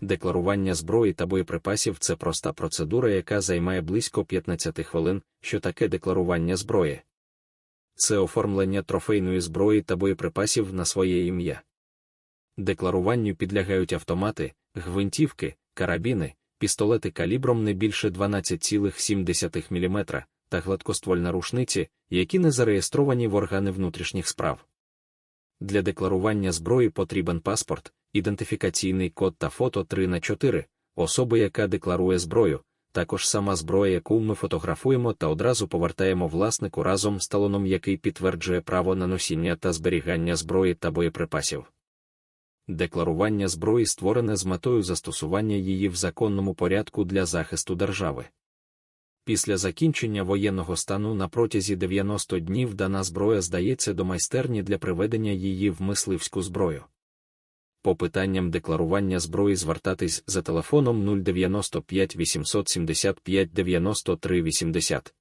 Декларування зброї та боєприпасів це проста процедура, яка займає близько 15 хвилин, що таке декларування зброї. Це оформлення трофейної зброї та боєприпасів на своє ім'я. Декларуванню підлягають автомати, гвинтівки, карабіни, пістолети калібром не більше 12,7 мм та гладкоствольна рушниці, які не зареєстровані в органи внутрішніх справ. Для декларування зброї потрібен паспорт, ідентифікаційний код та фото 3 на 4 особи, яка декларує зброю, також сама зброя, яку ми фотографуємо та одразу повертаємо власнику разом з талоном, який підтверджує право на носіння та зберігання зброї та боєприпасів. Декларування зброї створене з метою застосування її в законному порядку для захисту держави. Після закінчення воєнного стану на протязі 90 днів дана зброя здається до майстерні для приведення її в мисливську зброю. По питанням декларування зброї звертатись за телефоном 095 875 93 80.